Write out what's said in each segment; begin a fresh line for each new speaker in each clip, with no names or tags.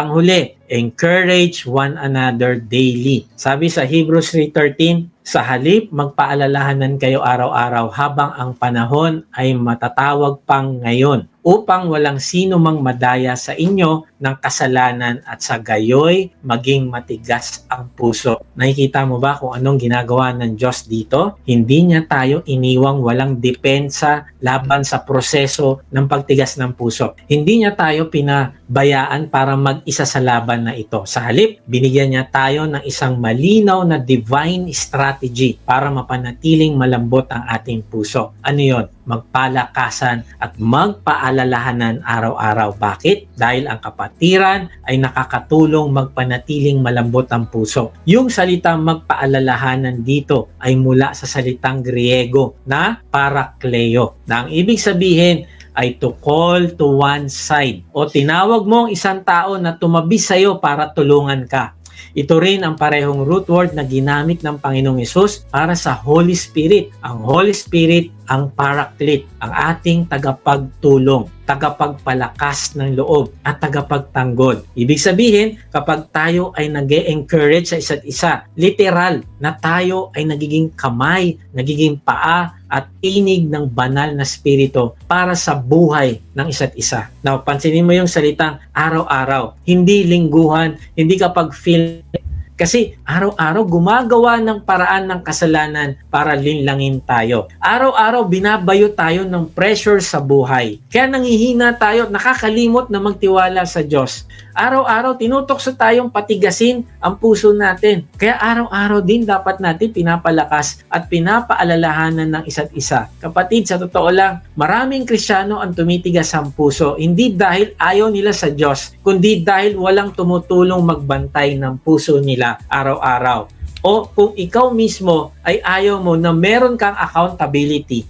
Panghuli, encourage one another daily. Sabi sa Hebrews 3.13, sa halip, magpaalalahanan kayo araw-araw habang ang panahon ay matatawag pang ngayon upang walang sino mang madaya sa inyo ng kasalanan at sa gayoy maging matigas ang puso. Nakikita mo ba kung anong ginagawa ng Diyos dito? Hindi niya tayo iniwang walang depensa laban sa proseso ng pagtigas ng puso. Hindi niya tayo pinabayaan para mag-isa sa laban na ito. Sa halip, binigyan niya tayo ng isang malinaw na divine strategy para mapanatiling malambot ang ating puso. Ano yon? Magpalakasan at magpaalalahanan araw-araw. Bakit? Dahil ang kapatiran ay nakakatulong magpanatiling malambot ang puso. Yung salitang magpaalalahanan dito ay mula sa salitang Griego na parakleo. Na ang ibig sabihin ay to call to one side o tinawag mo ang isang tao na tumabi sa iyo para tulungan ka. Ito rin ang parehong root word na ginamit ng Panginoong Yesus para sa Holy Spirit. Ang Holy Spirit ang paraclete, ang ating tagapagtulong, tagapagpalakas ng loob at tagapagtanggol. Ibig sabihin, kapag tayo ay nag encourage sa isa't isa, literal na tayo ay nagiging kamay, nagiging paa at inig ng banal na spirito para sa buhay ng isa't isa. Now, pansinin mo yung salitang araw-araw, hindi lingguhan, hindi kapag feel kasi araw-araw gumagawa ng paraan ng kasalanan para linlangin tayo. Araw-araw binabayo tayo ng pressure sa buhay. Kaya nangihina tayo, nakakalimot na magtiwala sa Diyos. Araw-araw tinutokso tayong patigasin ang puso natin. Kaya araw-araw din dapat natin pinapalakas at pinapaalalahanan ng isa't isa. Kapatid, sa totoo lang, maraming Kristiyano ang tumitigas ang puso. Hindi dahil ayaw nila sa Diyos, kundi dahil walang tumutulong magbantay ng puso nila araw-araw. O kung ikaw mismo ay ayaw mo na meron kang accountability,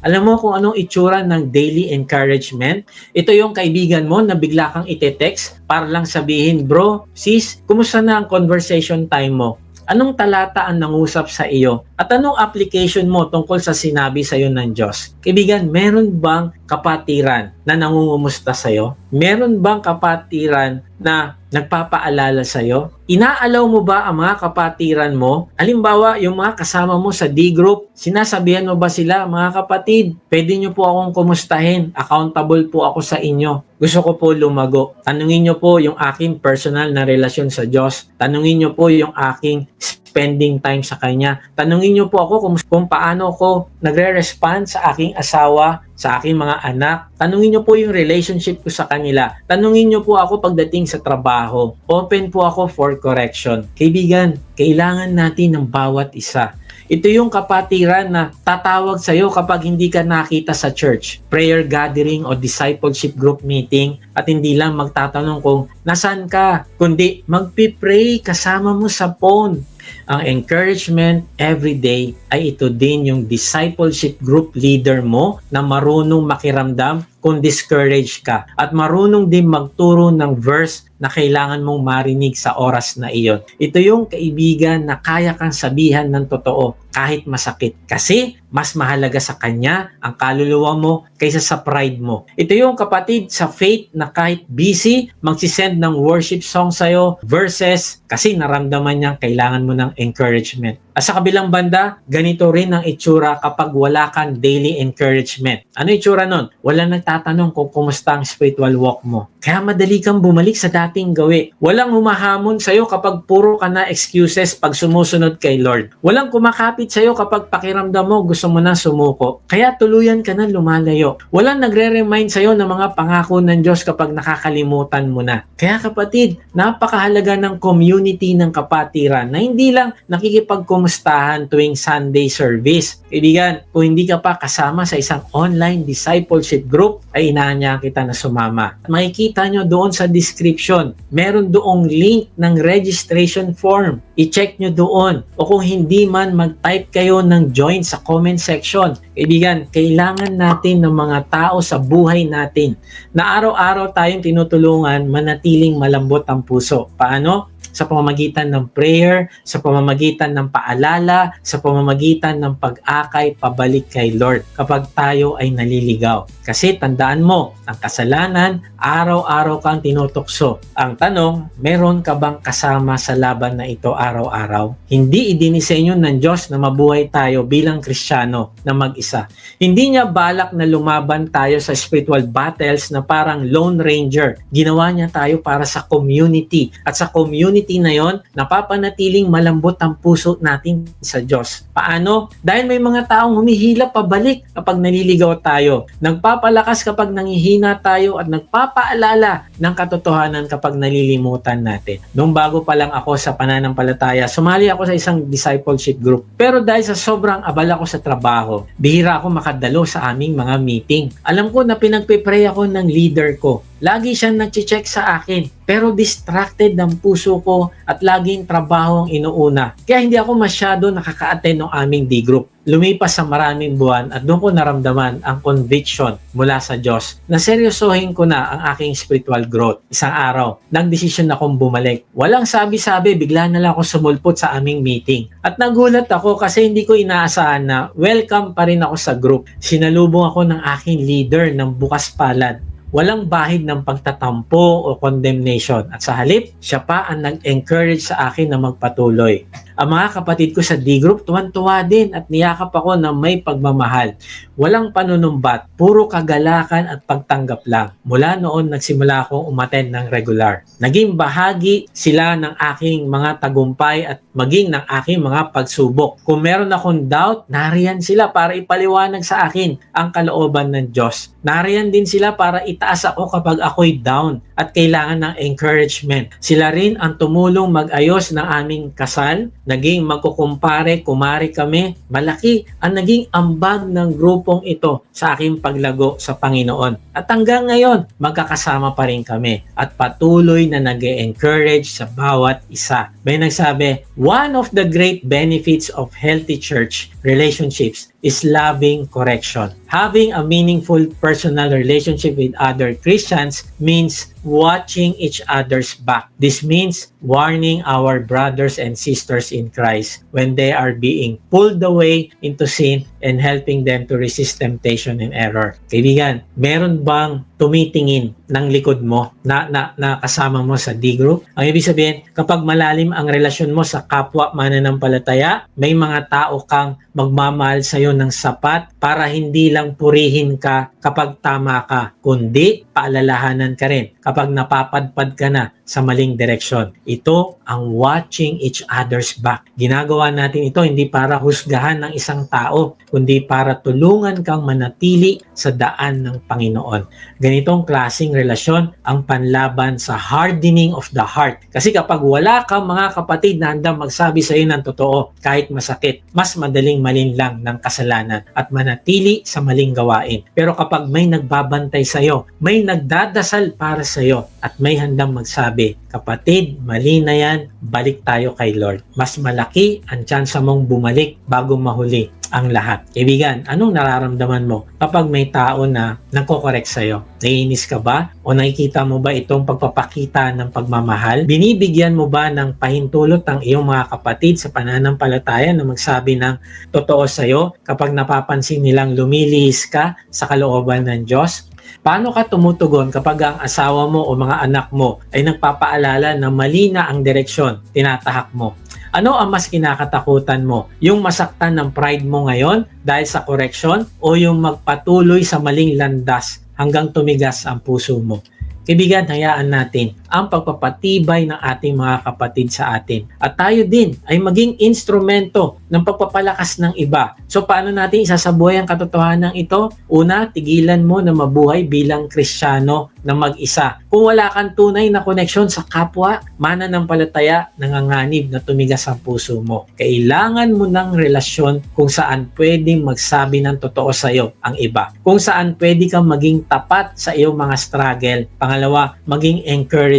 alam mo kung anong itsura ng daily encouragement? Ito yung kaibigan mo na bigla kang ite-text para lang sabihin, bro, sis, kumusta na ang conversation time mo? Anong talata ang nangusap sa iyo? At anong application mo tungkol sa sinabi sa iyo ng Diyos? Kaibigan, meron bang kapatiran na nangungumusta sa iyo? Meron bang kapatiran na nagpapaalala sa iyo? Inaalaw mo ba ang mga kapatiran mo? Halimbawa, yung mga kasama mo sa D group, sinasabihan mo ba sila, mga kapatid, pwede niyo po akong kumustahin, accountable po ako sa inyo. Gusto ko po lumago. Tanungin niyo po yung aking personal na relasyon sa Diyos. Tanungin niyo po yung aking spending time sa Kanya. Tanungin niyo po ako kung, kung paano ako nagre-respond sa aking asawa, sa aking mga anak. Tanungin niyo po yung relationship ko sa kanila. Tanungin niyo po ako pagdating sa trabaho. Open po ako for correction. Kaibigan, kailangan natin ng bawat isa. Ito yung kapatiran na tatawag sa iyo kapag hindi ka nakita sa church, prayer gathering o discipleship group meeting at hindi lang magtatanong kung nasan ka, kundi magpipray kasama mo sa phone. Ang encouragement every day ay ito din yung discipleship group leader mo na marunong makiramdam kung discouraged ka at marunong din magturo ng verse na kailangan mong marinig sa oras na iyon. Ito yung kaibigan na kaya kang sabihan ng totoo kahit masakit. Kasi mas mahalaga sa kanya ang kaluluwa mo kaysa sa pride mo. Ito yung kapatid sa faith na kahit busy, magsisend ng worship song sa'yo, verses, kasi naramdaman niya kailangan mo ng encouragement. At sa kabilang banda, ganito rin ang itsura kapag wala kang daily encouragement. Ano itsura nun? Wala nagtatanong kung kumusta ang spiritual walk mo. Kaya madali kang bumalik sa dating gawi. Walang humahamon sa'yo kapag puro ka na excuses pag sumusunod kay Lord. Walang kumakapit sa'yo kapag pakiramdam mo gusto mo na sumuko. Kaya tuluyan ka na lumalayo. Walang nagre-remind sa'yo ng mga pangako ng Diyos kapag nakakalimutan mo na. Kaya kapatid, napakahalaga ng community ng kapatiran na hindi lang nakikipagkumustahan tuwing Sunday service. Kaibigan, kung hindi ka pa kasama sa isang online discipleship group, ay inaanyahan kita na sumama. Makikita nyo doon sa description, meron doong link ng registration form. I-check nyo doon. O kung hindi man, mag-type kayo ng join sa comment section. Kaibigan, kailangan natin ng mga tao sa buhay natin na araw-araw tayong tinutulungan manatiling malambot ang puso. Paano? Sa pamamagitan ng prayer, sa pamamagitan ng paalala, sa pamamagitan ng pag-akay pabalik kay Lord kapag tayo ay naliligaw. Kasi tandaan mo, ang kasalanan, araw-araw kang tinutokso. Ang tanong, meron ka bang kasama sa laban na ito araw-araw? Hindi idinisenyo ng Diyos na mabuhay tayo bilang Kristiyano na mag-isa. Hindi niya balak na lumaban tayo sa spiritual battles na parang Lone Ranger. Ginawa niya tayo para sa community. At sa community na yon, napapanatiling malambot ang puso natin sa Diyos. Paano? Dahil may mga taong humihila pabalik kapag naliligaw tayo. Nagpapalakas kapag nangihina tayo at nagpapaalala ng katotohanan kapag nalilimutan natin. Nung bago pa lang ako sa pananampalataya, sumali ako sa isang discipleship group. Pero dahil sa sobrang abala ko sa trabaho, bihira ako makadalo sa aming mga meeting. Alam ko na pinagpipray ako ng leader ko. Lagi siyang nag-check sa akin. Pero distracted ng puso ko at laging trabaho ang inuuna. Kaya hindi ako masyado nakaka-attend ng aming D-group. Lumipas sa maraming buwan at doon ko naramdaman ang conviction mula sa Diyos na seryosohin ko na ang aking spiritual growth. Isang araw, nagdesisyon akong bumalik. Walang sabi-sabi, bigla na lang ako sumulpot sa aming meeting. At nagulat ako kasi hindi ko inaasahan na welcome pa rin ako sa group. Sinalubong ako ng aking leader ng bukas palad walang bahid ng pagtatampo o condemnation. At sa halip, siya pa ang nag-encourage sa akin na magpatuloy. Ang mga kapatid ko sa D-group, tuwan-tuwa din at niyakap ako na may pagmamahal. Walang panunumbat, puro kagalakan at pagtanggap lang. Mula noon, nagsimula akong umaten ng regular. Naging bahagi sila ng aking mga tagumpay at maging ng aking mga pagsubok. Kung meron akong doubt, nariyan sila para ipaliwanag sa akin ang kalooban ng Diyos. Nariyan din sila para itaas ako kapag ako'y down at kailangan ng encouragement. Sila rin ang tumulong mag-ayos ng aming kasal, naging magkukumpare, kumari kami. Malaki ang naging ambag ng grupong ito sa aking paglago sa Panginoon. At hanggang ngayon, magkakasama pa rin kami at patuloy na nag encourage sa bawat isa. May nagsabi, one of the great benefits of healthy church relationships is loving correction. Having a meaningful personal relationship with other Christians means watching each other's back. This means warning our brothers and sisters in Christ when they are being pulled away into sin and helping them to resist temptation and error. Kaibigan, meron bang tumitingin ng likod mo na, na, na kasama mo sa D group? Ang ibig sabihin, kapag malalim ang relasyon mo sa kapwa mananampalataya, may mga tao kang magmamahal sa iyo ng sapat para hindi lang purihin ka kapag tama ka, kundi paalalahanan ka rin kapag napapadpad ka na sa maling direksyon. Ito ang watching each other's back. Ginagawa natin ito hindi para husgahan ng isang tao, kundi para tulungan kang manatili sa daan ng Panginoon. Ganitong klasing relasyon ang panlaban sa hardening of the heart. Kasi kapag wala kang mga kapatid na handang magsabi sa iyo ng totoo, kahit masakit, mas madaling malinlang ng kasalanan at manatili sa maling gawain. Pero kapag may nagbabantay sa iyo, may nagdadasal para sa iyo at may handang magsabi, kapatid, mali na yan, balik tayo kay Lord. Mas malaki ang tsansa mong bumalik bago mahuli ang lahat. Kaibigan, anong nararamdaman mo kapag may tao na nagko-correct sa'yo? Naiinis ka ba? O nakikita mo ba itong pagpapakita ng pagmamahal? Binibigyan mo ba ng pahintulot ang iyong mga kapatid sa pananampalataya na magsabi ng totoo sa'yo kapag napapansin nilang lumilihis ka sa kalooban ng Diyos? Paano ka tumutugon kapag ang asawa mo o mga anak mo ay nagpapaalala na mali na ang direksyon, tinatahak mo? Ano ang mas kinakatakutan mo? Yung masaktan ng pride mo ngayon dahil sa correction o yung magpatuloy sa maling landas hanggang tumigas ang puso mo? Kaibigan, hayaan natin ang pagpapatibay ng ating mga kapatid sa atin. At tayo din ay maging instrumento ng pagpapalakas ng iba. So paano natin isasabuhay ang katotohanan ito? Una, tigilan mo na mabuhay bilang kristyano na mag-isa. Kung wala kang tunay na koneksyon sa kapwa, mananampalataya, nanganganib na tumigas ang puso mo. Kailangan mo ng relasyon kung saan pwedeng magsabi ng totoo sa iyo ang iba. Kung saan pwede kang maging tapat sa iyong mga struggle. Pangalawa, maging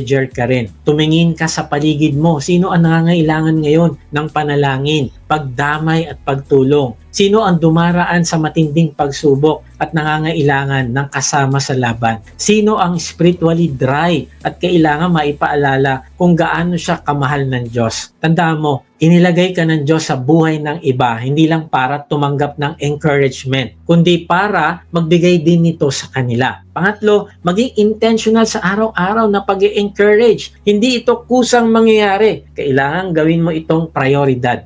encourager ka rin. Tumingin ka sa paligid mo. Sino ang nangangailangan ngayon ng panalangin? Pagdamay at pagtulong? Sino ang dumaraan sa matinding pagsubok at nangangailangan ng kasama sa laban? Sino ang spiritually dry at kailangan maipaalala kung gaano siya kamahal ng Diyos? Tandaan mo, inilagay ka ng Diyos sa buhay ng iba, hindi lang para tumanggap ng encouragement, kundi para magbigay din nito sa kanila. Pangatlo, maging intentional sa araw-araw na pag encourage Hindi ito kusang mangyayari. Kailangan gawin mo itong prioridad.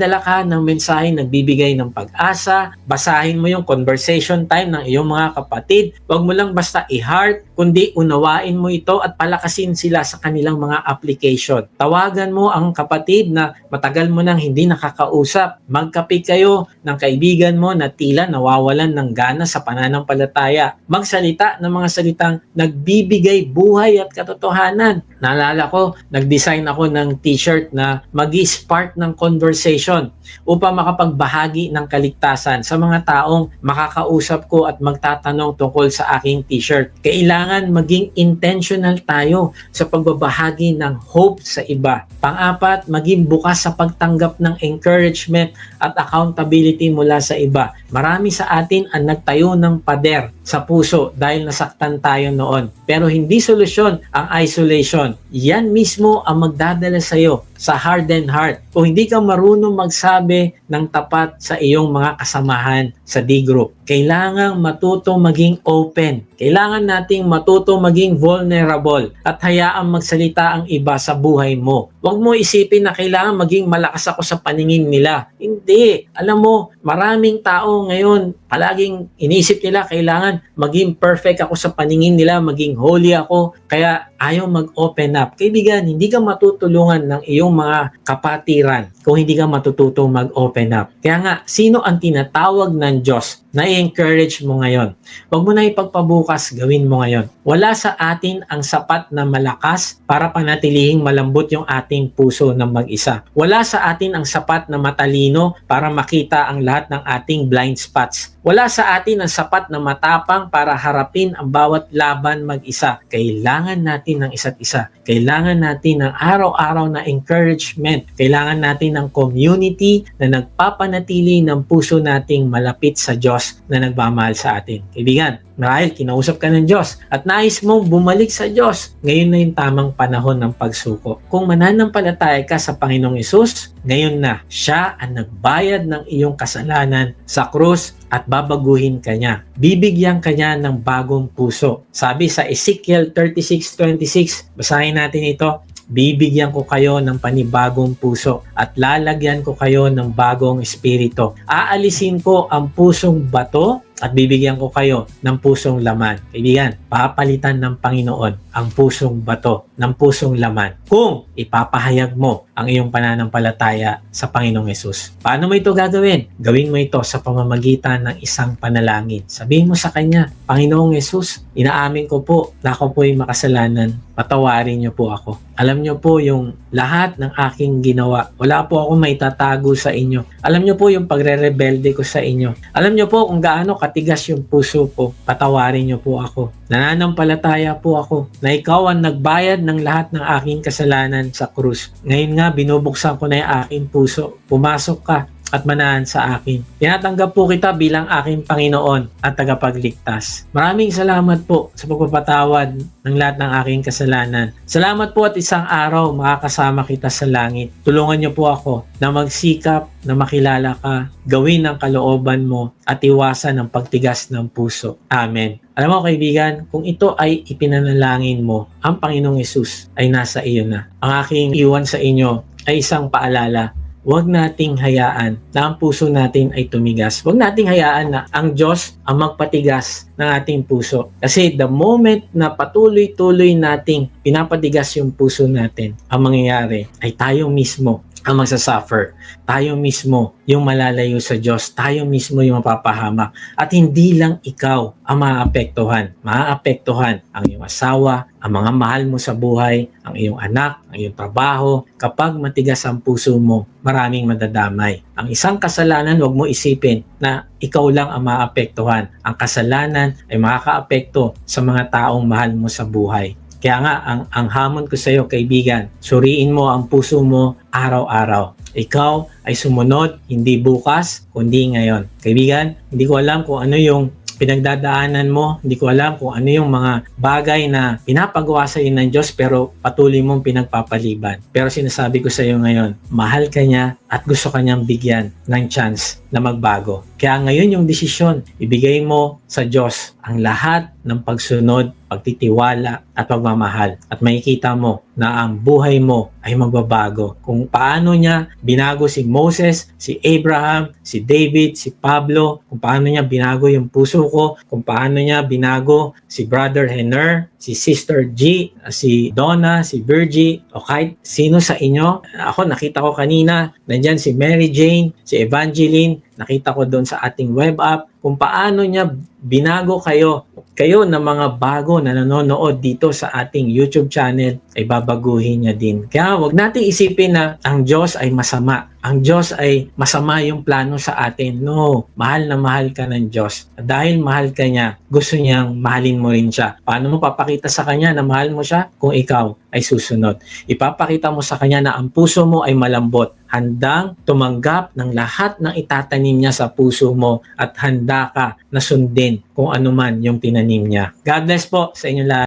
Magpadala ka ng mensahe nagbibigay ng pag-asa, basahin mo yung conversation time ng iyong mga kapatid. Huwag mo lang basta i-heart, kundi unawain mo ito at palakasin sila sa kanilang mga application. Tawagan mo ang kapatid na matagal mo nang hindi nakakausap. Magkape kayo ng kaibigan mo na tila nawawalan ng gana sa pananampalataya. Magsalita ng mga salitang nagbibigay buhay at katotohanan. Naalala ko, nag-design ako ng t-shirt na magi-spark ng conversation upang makapagbahagi ng kaligtasan sa mga taong makakausap ko at magtatanong tungkol sa aking t-shirt. Kailangan maging intentional tayo sa pagbabahagi ng hope sa iba. Pang-apat, maging bukas sa pagtanggap ng encouragement at accountability mula sa iba. Marami sa atin ang nagtayo ng pader sa puso dahil nasaktan tayo noon. Pero hindi solusyon ang isolation. Yan mismo ang magdadala sa iyo sa hardened heart. Kung hindi ka marunong magsabi ng tapat sa iyong mga kasamahan sa D-group, kailangang matuto maging open. Kailangan nating matuto maging vulnerable at hayaan magsalita ang iba sa buhay mo. Huwag mo isipin na kailangan maging malakas ako sa paningin nila. Hindi. Alam mo, maraming tao ngayon, palaging inisip nila kailangan maging perfect ako sa paningin nila, maging holy ako, kaya ayaw mag-open up. Kaibigan, hindi ka matutulungan ng iyong mga kapatiran kung hindi ka matututo mag-open up. Kaya nga, sino ang tinatawag ng Diyos na i-encourage mo ngayon? Huwag mo na ipagpabukas, gawin mo ngayon. Wala sa atin ang sapat na malakas para panatilihing malambot yung ating puso ng mag-isa. Wala sa atin ang sapat na matalino para makita ang lahat ng ating blind spots. Wala sa atin ang sapat na matapang para harapin ang bawat laban mag-isa. Kailangan natin ng isa't isa. Kailangan natin ng araw-araw na encouragement. Kailangan natin ng community na nagpapanatili ng puso nating malapit sa Diyos na nagmamahal sa atin. Kaibigan, marahil kinausap ka ng Diyos at nais mong bumalik sa Diyos. Ngayon na yung tamang panahon ng pagsuko. Kung mananampalataya ka sa Panginoong Isus, ngayon na siya ang nagbayad ng iyong kasalanan sa krus at babaguhin ka niya. Bibigyan ka niya ng bagong puso. Sabi sa Ezekiel 36.26, basahin natin ito, bibigyan ko kayo ng panibagong puso at lalagyan ko kayo ng bagong espiritu. Aalisin ko ang pusong bato at bibigyan ko kayo ng pusong laman. Kaibigan, papalitan ng Panginoon ang pusong bato ng pusong laman kung ipapahayag mo ang iyong pananampalataya sa Panginoong Yesus. Paano mo ito gagawin? Gawin mo ito sa pamamagitan ng isang panalangin. Sabihin mo sa Kanya, Panginoong Yesus, inaamin ko po na ako po'y makasalanan. Patawarin niyo po ako. Alam niyo po yung lahat ng aking ginawa. Wala po ako may tatago sa inyo. Alam niyo po yung pagre-rebelde ko sa inyo. Alam niyo po kung gaano katigas yung puso ko. Patawarin niyo po ako. Nananampalataya po ako na ikaw ang nagbayad ng lahat ng aking kasalanan sa krus. Ngayon nga, binubuksan ko na yung aking puso. Pumasok ka at manahan sa akin. Tinatanggap po kita bilang aking Panginoon at tagapagligtas. Maraming salamat po sa pagpapatawad ng lahat ng aking kasalanan. Salamat po at isang araw makakasama kita sa langit. Tulungan niyo po ako na magsikap, na makilala ka, gawin ang kalooban mo at iwasan ang pagtigas ng puso. Amen. Alam mo kaibigan, kung ito ay ipinanalangin mo, ang Panginoong Yesus ay nasa iyo na. Ang aking iwan sa inyo ay isang paalala Huwag nating hayaan na ang puso natin ay tumigas. Huwag nating hayaan na ang Diyos ang magpatigas ng ating puso. Kasi the moment na patuloy-tuloy nating pinapatigas yung puso natin, ang mangyayari ay tayo mismo ang magsasuffer. Tayo mismo yung malalayo sa Diyos. Tayo mismo yung mapapahamak. At hindi lang ikaw ang maapektuhan. Maapektuhan ang iyong asawa, ang mga mahal mo sa buhay, ang iyong anak, ang iyong trabaho. Kapag matigas ang puso mo, maraming madadamay. Ang isang kasalanan, huwag mo isipin na ikaw lang ang maapektuhan. Ang kasalanan ay makakaapekto sa mga taong mahal mo sa buhay. Kaya nga, ang, ang hamon ko sa iyo, kaibigan, suriin mo ang puso mo araw-araw. ikaw ay sumunod hindi bukas kundi ngayon. Kaibigan, hindi ko alam kung ano yung pinagdadaanan mo, hindi ko alam kung ano yung mga bagay na pinapagawa sa iyo ng Diyos pero patuloy mong pinagpapaliban. Pero sinasabi ko sa iyo ngayon, mahal ka niya at gusto ka niyang bigyan ng chance na magbago. Kaya ngayon yung desisyon, ibigay mo sa Diyos ang lahat ng pagsunod, pagtitiwala at pagmamahal. At makikita mo na ang buhay mo ay magbabago. Kung paano niya binago si Moses, si Abraham, si David, si Pablo, kung paano niya binago yung puso ko, kung paano niya binago si Brother Henner, si Sister G, si Donna, si Virgie, o kahit sino sa inyo. Ako nakita ko kanina, nandyan si Mary Jane, si Evangeline, nakita ko doon sa ating web app, kung paano niya binago kayo, kayo na mga bago na nanonood dito sa ating YouTube channel, ay babaguhin niya din. Kaya wag nating isipin na ang Diyos ay masama. Ang Diyos ay masama yung plano sa atin. No, mahal na mahal ka ng Diyos. Dahil mahal ka niya, gusto niyang mahalin mo rin siya. Paano mo papakita sa kanya na mahal mo siya? Kung ikaw ay susunod. Ipapakita mo sa kanya na ang puso mo ay malambot, handang tumanggap ng lahat ng itatanim niya sa puso mo at handa ka na sundin kung ano man yung tinanim niya. God bless po sa inyo lahat.